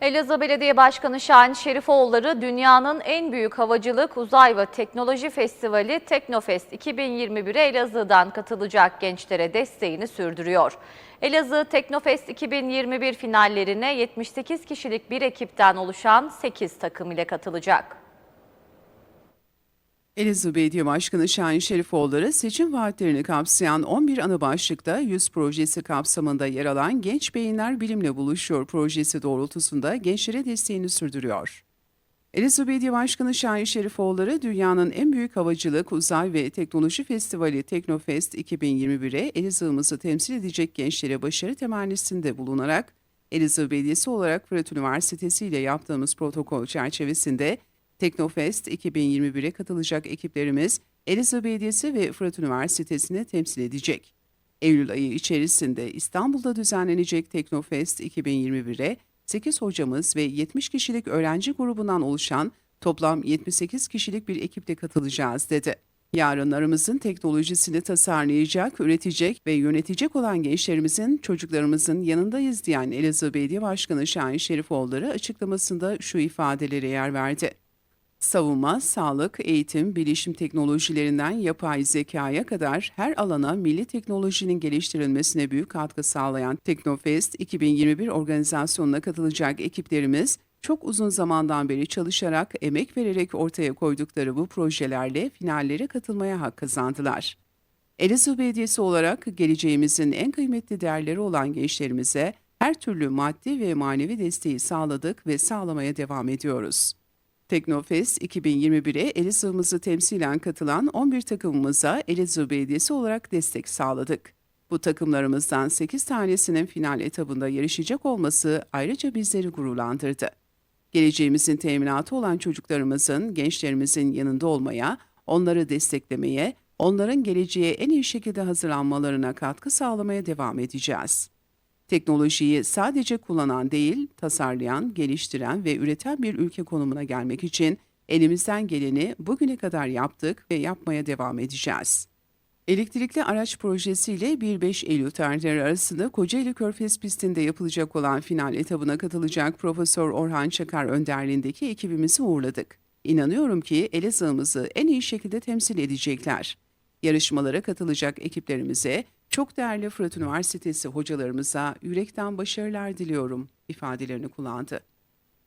Elazığ Belediye Başkanı Şahin Şerifoğulları dünyanın en büyük havacılık, uzay ve teknoloji festivali Teknofest 2021'e Elazığ'dan katılacak gençlere desteğini sürdürüyor. Elazığ Teknofest 2021 finallerine 78 kişilik bir ekipten oluşan 8 takım ile katılacak. Elazığ Belediye Başkanı Şahin Şerifoğulları seçim vaatlerini kapsayan 11 ana başlıkta 100 projesi kapsamında yer alan Genç Beyinler Bilimle Buluşuyor projesi doğrultusunda gençlere desteğini sürdürüyor. Elazığ Belediye Başkanı Şahin Şerifoğulları dünyanın en büyük havacılık, uzay ve teknoloji festivali Teknofest 2021'e Elazığ'ımızı temsil edecek gençlere başarı temennisinde bulunarak Elazığ olarak Fırat Üniversitesi ile yaptığımız protokol çerçevesinde Teknofest 2021'e katılacak ekiplerimiz Elazığ Belediyesi ve Fırat Üniversitesi'ni temsil edecek. Eylül ayı içerisinde İstanbul'da düzenlenecek Teknofest 2021'e 8 hocamız ve 70 kişilik öğrenci grubundan oluşan toplam 78 kişilik bir ekiple katılacağız dedi. Yarınlarımızın teknolojisini tasarlayacak, üretecek ve yönetecek olan gençlerimizin, çocuklarımızın yanındayız diyen Elazığ Belediye Başkanı Şahin Şerifoğulları açıklamasında şu ifadelere yer verdi. Savunma, sağlık, eğitim, bilişim teknolojilerinden yapay zekaya kadar her alana milli teknolojinin geliştirilmesine büyük katkı sağlayan Teknofest 2021 organizasyonuna katılacak ekiplerimiz çok uzun zamandan beri çalışarak, emek vererek ortaya koydukları bu projelerle finallere katılmaya hak kazandılar. Elazığ Belediyesi olarak geleceğimizin en kıymetli değerleri olan gençlerimize her türlü maddi ve manevi desteği sağladık ve sağlamaya devam ediyoruz. Teknofest 2021'e Elazığ'ımızı temsilen katılan 11 takımımıza Elazığ Belediyesi olarak destek sağladık. Bu takımlarımızdan 8 tanesinin final etabında yarışacak olması ayrıca bizleri gururlandırdı. Geleceğimizin teminatı olan çocuklarımızın, gençlerimizin yanında olmaya, onları desteklemeye, onların geleceğe en iyi şekilde hazırlanmalarına katkı sağlamaya devam edeceğiz. Teknolojiyi sadece kullanan değil, tasarlayan, geliştiren ve üreten bir ülke konumuna gelmek için elimizden geleni bugüne kadar yaptık ve yapmaya devam edeceğiz. Elektrikli araç projesiyle 1-5 Eylül tarihleri arasında Kocaeli Körfez pistinde yapılacak olan final etabına katılacak Profesör Orhan Çakar önderliğindeki ekibimizi uğurladık. İnanıyorum ki Elazığ'ımızı en iyi şekilde temsil edecekler. Yarışmalara katılacak ekiplerimize, çok değerli Fırat Üniversitesi hocalarımıza yürekten başarılar diliyorum ifadelerini kullandı.